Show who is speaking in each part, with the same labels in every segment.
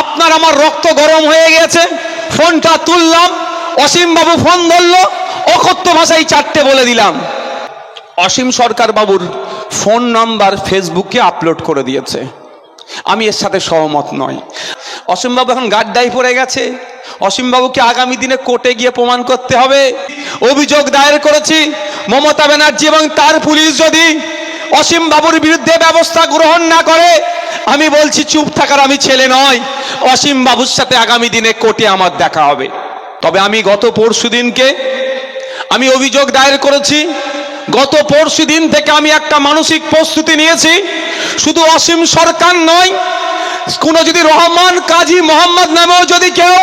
Speaker 1: আপনার আমার রক্ত গরম হয়ে গেছে, ফোনটা তুললাম অসীম বাবু ফোন ধরলো, অকথ্য ভাষায় চারটে বলে দিলাম। অসীম সরকার বাবুর ফোন নাম্বার ফেসবুকে আপলোড করে দিয়েছে। আমি এর সাথে সহমত নয় অসীমবাবু এখন গাড্ডায় পড়ে গেছে। অসীমবাবুকে আগামী দিনে কোর্টে গিয়ে প্রমাণ করতে হবে। অভিযোগ দায়ের করেছি মমতা ব্যানার্জি এবং তার পুলিশ যদি অসীম বাবুর বিরুদ্ধে ব্যবস্থা গ্রহণ না করে আমি বলছি চুপ থাকার আমি ছেলে নয়। অসীম বাবুর সাথে আগামী দিনে কোর্টে আমার দেখা হবে। তবে আমি গত পরশু দিনকে আমি অভিযোগ দায়ের করেছি। গত পরশু দিন থেকে আমি একটা মানসিক প্রস্তুতি নিয়েছি। শুধু অসীম সরকার নয়, কোনো যদি রহমান, কাজী মোহাম্মদ নামেও যদি কেউ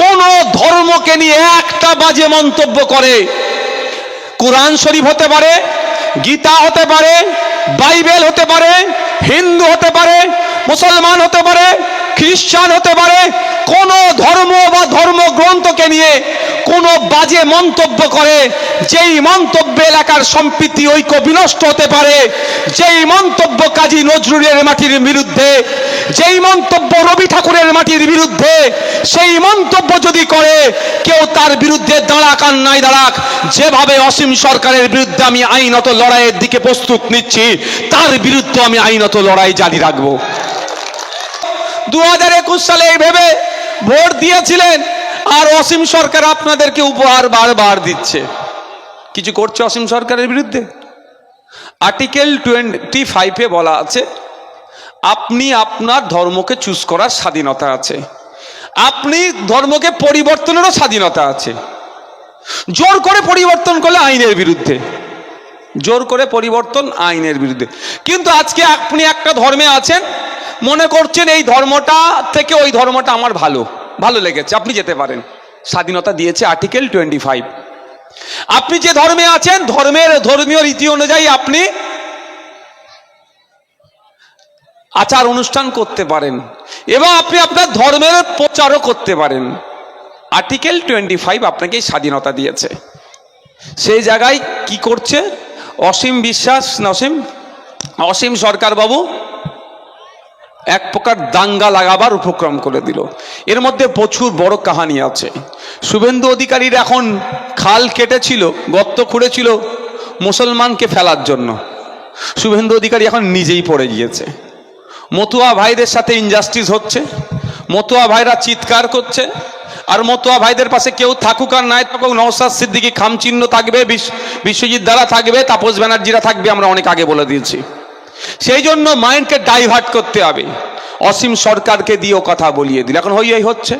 Speaker 1: কোন ধর্মকে নিয়ে একটা বাজে মন্তব্য করে, কোরআন শরীফ হতে পারে, গীতা হতে পারে বাইবেল হতে পারে, হিন্দু হতে পারে, মুসলমান হতে পারে, খ্রিস্টান হতে পারে, কোন ধর্ম বা ধর্মগ্রন্থকে নিয়ে কোনো বাজে মন্তব্য করে, যেই মন্তব্য এলাকার সম্প্রীতি ঐক্য বিনষ্ট হতে পারে, যেই মন্তব্য কাজী নজরুলের মাটির বিরুদ্ধে, যেই মন্তব্য রবি ঠাকুরের মাটির বিরুদ্ধে সেই মন্তব্য যদি করে, কেউ তার বিরুদ্ধে দাঁড়াক আর নাই দাঁড়াক। যেভাবে অসীম সরকারের বিরুদ্ধে আমি আইনত লড়াইয়ের দিকে প্রস্তুত নিচ্ছি, তার বিরুদ্ধে আমি আইনত লড়াই জারি রাখব। দু হাজার একুশ সালে এই ভেবে ভোট দিয়েছিলেন, আর অসীম সরকার আপনাদেরকে উপহার বারবার দিচ্ছে। কিছু করছে অসীম সরকারের বিরুদ্ধে? আর্টিকেল টোয়েন্টি ফাইভে বলা আছে, আপনি আপনার ধর্মকে চুজ করার স্বাধীনতা আছে। আপনি ধর্মকে পরিবর্তনেরও স্বাধীনতা আছে। জোর করে পরিবর্তন করলে আইনের বিরুদ্ধে। জোর করে পরিবর্তন আইনের বিরুদ্ধে। কিন্তু আজকে আপনি একটা ধর্মে আছেন, মনে করছেন এই ধর্মটা থেকে ওই ধর্মটা আমার ভালো। ভালো লেগেছে, আপনি যেতে পারেন। স্বাধীনতা দিয়েছে আর্টিকেল টোয়েন্টি ফাইভ। আপনি যে ধর্মে আছেন, ধর্মের, ধর্মীয় রীতি অনুযায়ী আপনি আচার অনুষ্ঠান করতে পারেন। এবং আপনি আপনার ধর্মের প্রচারও করতে পারেন। আর্টিকেল টোয়েন্টি ফাইভ আপনাকে স্বাধীনতা দিয়েছে। সেই জায়গায় কি করছে? অসীম বিশ্বাস, না অসীম? অসীম সরকার বাবু এক প্রকার দাঙ্গা লাগাবার উপক্রম করে দিল। এর মধ্যে প্রচুর বড় কাহানি আছে। শুভেন্দু অধিকারীর এখন খাল কেটেছিল, গর্ত খুঁড়েছিল, মুসলমানকে ফেলার জন্য। শুভেন্দু অধিকারী এখন নিজেই পড়ে গিয়েছে। মতুয়া ভাইদের সাথে ইনজাস্টিস হচ্ছে, মতুয়া ভাইরা চিৎকার করছে, আর মতুয়া ভাইদের পাশে কেউ থাকুক আর নাই থাকুক নওসাদ সিদ্দিকি খামচিহ্ন থাকবে, বিশ- বিশ্বজিৎ দ্বারা থাকবে, তাপস ব্যানার্জিরা থাকবে, আমরা অনেক আগে বলে দিয়েছি। সেই জন্য মাইন্ডকে ডাইভার্ট করতে হবে। অসীম সরকারকে দিয়েও কথা বলিয়ে দিল। এখন হই হই হচ্ছে।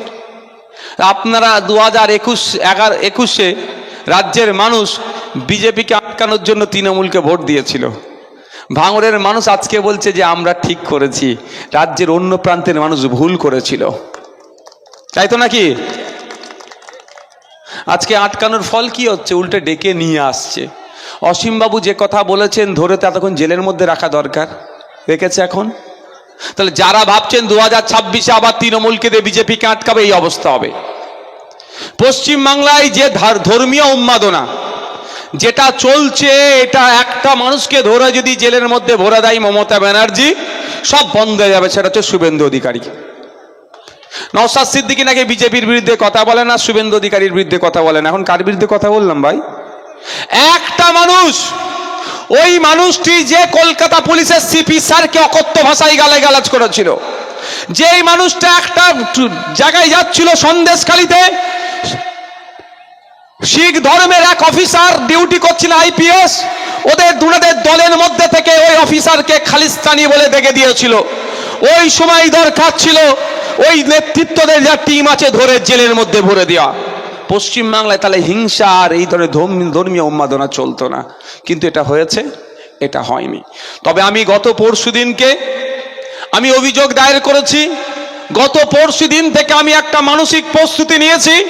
Speaker 1: আপনারা দু হাজার একুশ, এগারো একুশে রাজ্যের মানুষ বিজেপিকে আটকানোর জন্য তৃণমূলকে ভোট দিয়েছিল। ভাঙড়ের মানুষ আজকে বলছে যে, আমরা ঠিক করেছি। রাজ্যের অন্য প্রান্তের মানুষ ভুল করেছিল। তাই তো নাকি? আজকে আটকানোর ফল কি হচ্ছে? উল্টে ডেকে নিয়ে আসছে। অসীমবাবু যে কথা বলেছেন, ধরে তো এতক্ষণ জেলের মধ্যে রাখা দরকার। রেখেছে এখন? তাহলে যারা ভাবছেন দু হাজার ছাব্বিশে আবার তৃণমূলকে দিয়ে বিজেপিকে আটকাবে, এই অবস্থা হবে। পশ্চিমবাংলায় যে ধর্মীয় উন্মাদনা যেটা চলছে, এটা একটা মানুষকে ধরে যদি জেলের মধ্যে ভরে দেয় মমতা ব্যানার্জি, সব বন্ধ হয়ে যাবে। সেটা হচ্ছে শুভেন্দু অধিকারী। নওসাদ সিদ্দিকি নাকি বিজেপির বিরুদ্ধে কথা বলে না, শুভেন্দু অধিকারীর বিরুদ্ধে কথা বলে না। এখন কার বিরুদ্ধে কথা বললাম ভাই? একটা মানুষ, ওই মানুষটি যে কলকাতা পুলিশের সিপি স্যারকে অকথ্য ভাষায় গালে গালাজ করেছিল, যেই মানুষটা একটা জায়গায় যাচ্ছিল সন্দেশখালিতে শিখ ধর্মের এক অফিসার ডিউটি করছিল আইপিএস। ওদের দুনাদের দলের মধ্যে থেকে ওই অফিসারকে খালিস্তানি বলে দেখে দিয়েছিল। ওই সময় দরকার ছিল, ওই নেতৃত্বদের যা টিম আছে ধরে জেলের মধ্যে ভরে দেওয়া পশ্চিমবাংলায় তাহলে হিংসা আর এই ধরনের ধর্ম- ধর্মীয় উন্মাদনা চলতো না। কিন্তু এটা হয়েছে, এটা হয়নি। তবে আমি গত পরশু দিনকে আমি অভিযোগ দায়ের করেছি, গত পরশু দিন থেকে আমি একটা মানসিক প্রস্তুতি নিয়েছি।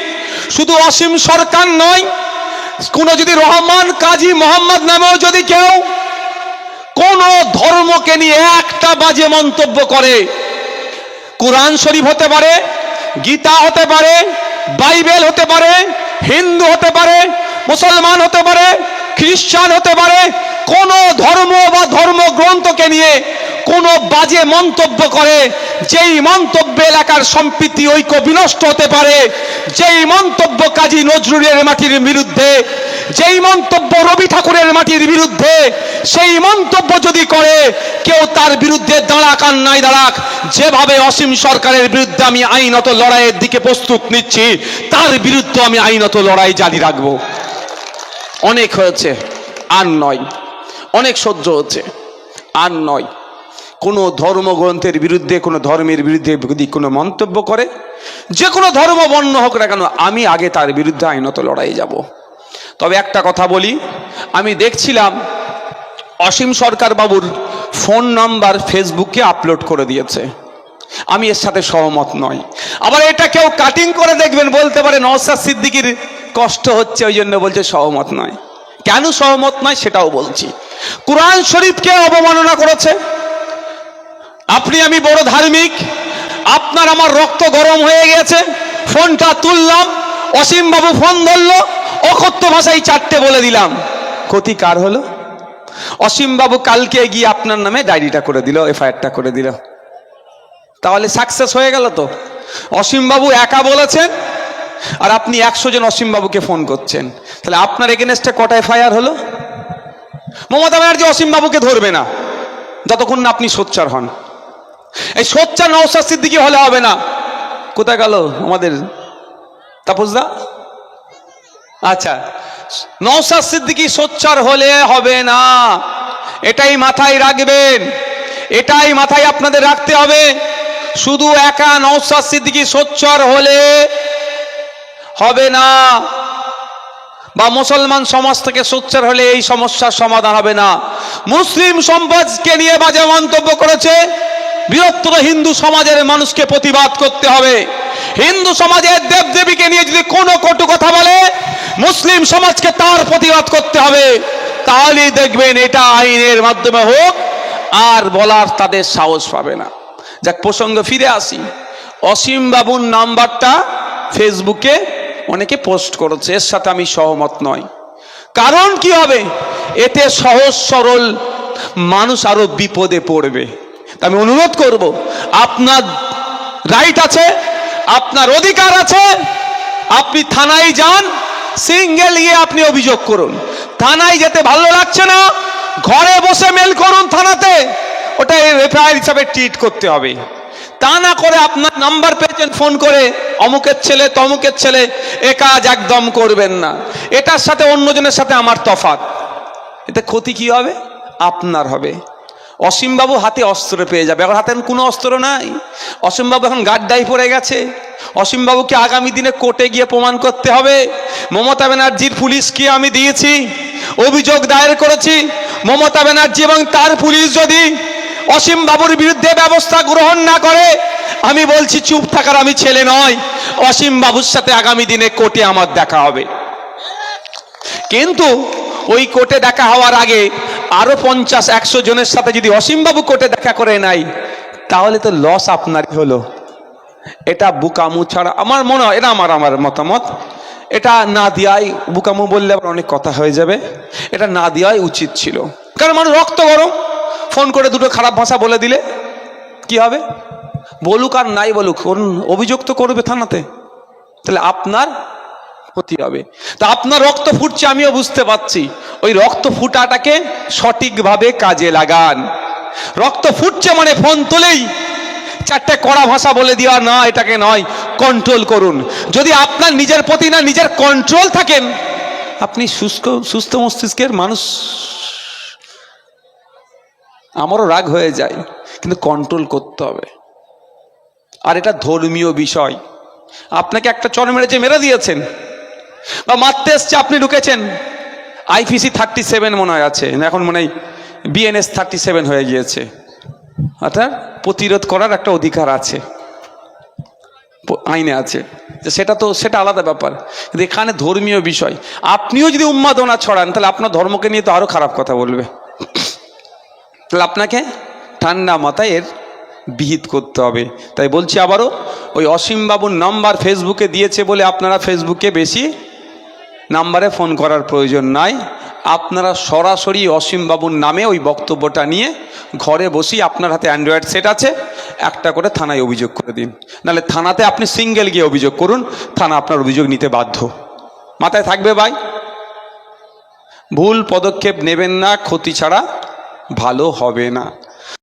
Speaker 1: শুধু অসীম সরকার নয়, কোনো যদি রহমান কাজী মোহাম্মদ নামেও যদি কেউ কোন ধর্মকে নিয়ে একটা বাজে মন্তব্য করে, কোরআন শরীফ হতে পারে, গীতা হতে পারে, বাইবেল হতে পারে, হিন্দু হতে পারে, মুসলমান হতে পারে, খ্রিস্টান হতে পারে, কোন ধর্ম বা ধর্মগ্রন্থকে নিয়ে কোনো বাজে মন্তব্য করে, যেই মন্তব্য এলাকার সম্প্রীতি ঐক্য বিনষ্ট হতে পারে, যেই মন্তব্য কাজী নজরুলের মাটির বিরুদ্ধে, যেই মন্তব্য রবি ঠাকুরের মাটির বিরুদ্ধে, সেই মন্তব্য যদি করে, কেউ তার বিরুদ্ধে দাঁড়াক আর নাই দাঁড়াক। যেভাবে অসীম সরকারের বিরুদ্ধে আমি আইনত লড়াইয়ের দিকে প্রস্তুত নিচ্ছি, তার বিরুদ্ধে আমি আইনত লড়াই জারি রাখব। অনেক হয়েছে, আর নয়। অনেক সহ্য হচ্ছে আর নয়। কোনো ধর্মগ্রন্থের বিরুদ্ধে, কোনো ধর্মের বিরুদ্ধে যদি কোনো মন্তব্য করে, যে কোনো ধর্ম বর্ণ হোক না কেন, আমি আগে তার বিরুদ্ধে আইনত লড়াই যাব। তবে একটা কথা বলি, আমি দেখছিলাম অসীম সরকার বাবুর ফোন নাম্বার ফেসবুকে আপলোড করে দিয়েছে। আমি এর সাথে সহমত নয় আবার এটা কেউ কাটিং করে দেখবেন, বলতে পারে নওসাদ সিদ্দিকির কষ্ট হচ্ছে, ওই জন্য বলছে সহমত নয়। কেন সহমত নয় সেটাও বলছি। কোরআন শরীফকে অবমাননা করেছে। আপনি আমি বড় ধার্মিক। আপনার আমার রক্ত গরম হয়ে গেছে। ফোনটা তুললাম। অসীম বাবু ফোন ধরল। অকথ্য ভাষায় চারটে বলে দিলাম। ক্ষতি কার হলো? অসীম বাবু কালকে গিয়ে আপনার নামে ডায়েরিটা করে দিল, এফআইআরটা করে দিল। তাহলে সাকসেস হয়ে গেল তো। অসীমবাবু একা বলেছেন, আর আপনি একশো জন অসীমবাবুকে ফোন করছেন। তাহলে আপনার এগেনস্টে কটা এফআইআর হলো? মমতা ব্যানার্জি অসীমবাবুকে ধরবে না। যতক্ষণ না আপনি সোচ্চার হন। এই সোচ্চার নৌসাদ সিদ্দিকি হলে হবে না। কোথায় গেল আমাদের তাপসদা? আচ্ছা নৌসাদ সিদ্দিকি সোচ্চার হলে হবে না। এটাই মাথায় রাখবেন, এটাই মাথায় আপনাদের রাখতে হবে। শুধু একা নৌসাদ সিদ্দিকি সোচ্চার হলে হবে না। বা মুসলমান সমাজ থেকে সোচ্চার হলে এই সমস্যার সমাধান হবে না। মুসলিম সমাজকে নিয়ে বাজে মন্তব্য করেছে বৃহত্তর হিন্দু সমাজের মানুষকে প্রতিবাদ করতে হবে। হিন্দু সমাজের দেবদেবীকে নিয়ে যদি কোনো কটু কথা বলে, মুসলিম সমাজকে তার প্রতিবাদ করতে হবে। তাহলেই দেখবেন এটা আইনের মাধ্যমে হোক, আর বলার তাদের সাহস পাবে না। যাক, প্রসঙ্গ ফিরে আসি। অসীম বাবুর নাম্বারটা ফেসবুকে অনেকে পোস্ট করেছে, এর সাথে আমি সহমত নয় কারণ কি হবে? এতে সহজ সরল মানুষ আরও বিপদে পড়বে। আমি অনুরোধ করব, আপনার রাইট আছে, আপনার অধিকার আছে, আপনি থানায় যান, সিঙ্গেল গিয়ে আপনি অভিযোগ করুন। থানায় যেতে ভালো লাগছে না, ঘরে বসে মেল করুন থানাতে, ওটা এফআইআর হিসাবে ট্রিট করতে হবে। তা না করে আপনার নাম্বার পেয়েছেন ফোন করে, অমুকের ছেলে, তমুকের ছেলে, এ কাজ একদম করবেন না। এটার সাথে অন্যজনের সাথে আমার তফাৎ। এতে ক্ষতি কি হবে? আপনার হবে। অসীমবাবু হাতে অস্ত্র পেয়ে যাবে। এখন হাতে কোনো অস্ত্র নাই। অসীমবাবু এখন গাড্ডাই পড়ে গেছে। অসীমবাবুকে আগামী দিনে কোর্টে গিয়ে প্রমাণ করতে হবে। মমতা ব্যানার্জির পুলিশকে আমি দিয়েছি। অভিযোগ দায়ের করেছি। মমতা ব্যানার্জি এবং তার পুলিশ যদি অসীম বাবুর বিরুদ্ধে ব্যবস্থা গ্রহণ না করে, আমি বলছি চুপ থাকার আমি ছেলে নয়। অসীম বাবুর সাথে আগামী দিনে কোর্টে আমার দেখা হবে। কিন্তু ওই কোর্টে দেখা হওয়ার আগে আরও পঞ্চাশ, একশো জনের সাথে যদি অসীমবাবু কোর্টে দেখা করে নাই, তাহলে তো লস আপনারই হলো। এটা বুকামু ছাড়া আমার মনে হয়, এটা আমার আমার মতামত। এটা না দেওয়াই বুকামু বললে আবার অনেক কথা হয়ে যাবে। এটা না দেওয়াই উচিত ছিল। কারণ মানুষ রক্ত গরম, ফোন করে দুটো খারাপ ভাষা বলে দিলে, কি হবে? বলুক আর নাই বলুক অভিযোগ তো করবে থানাতে। তাহলে আপনার ক্ষতি হবে। তা আপনার রক্ত ফুটছে আমিও বুঝতে পারছি। ওই রক্ত ফুটাটাকে সঠিকভাবে কাজে লাগান। রক্ত ফুটছে মানে ফোন তোলেই। চারটে কড়া ভাষা বলে দেওয়া না, এটাকে নয় কন্ট্রোল করুন। যদি আপনার নিজের প্রতি না নিজের কন্ট্রোল থাকেন, আপনি সুস্থ সুস্থ মস্তিষ্কের মানুষ। আমারও রাগ হয়ে যায়, কিন্তু কন্ট্রোল করতে হবে। আর এটা ধর্মীয় বিষয়। আপনাকে একটা চর মেরেছে, মেরে দিয়েছেন। বা মারতে এসছে আপনি ঢুকেছেন আইপিসি থার্টি সেভেন মনে হয় আছে, এখন মনে হয় বিএনএস থার্টি সেভেন হয়ে গিয়েছে। অর্থাৎ প্রতিরোধ করার একটা অধিকার আছে আইনে আছে। সেটা তো, সেটা আলাদা ব্যাপার। কিন্তু এখানে ধর্মীয় বিষয়। আপনিও যদি উন্মাদনা ছড়ান, তাহলে আপনার ধর্মকে নিয়ে তো আরও খারাপ কথা বলবে। তাহলে আপনাকে ঠান্ডা মাথায় এর বিহিত করতে হবে। তাই বলছি আবারও, ওই অসীম বাবুর নাম্বার ফেসবুকে দিয়েছে বলে আপনারা ফেসবুকে বেশি নাম্বারে ফোন করার প্রয়োজন নাই। আপনারা সরাসরি অসীমবাবুর নামে ওই বক্তব্যটা নিয়ে ঘরে বসি আপনার হাতে অ্যান্ড্রয়েড সেট আছে, একটা করে থানায় অভিযোগ করে দিন। নাহলে থানাতে আপনি সিঙ্গেল গিয়ে অভিযোগ করুন, থানা আপনার অভিযোগ নিতে বাধ্য। মাথায় থাকবে ভাই? ভুল পদক্ষেপ নেবেন না, ক্ষতি ছাড়া ভালো হবে না।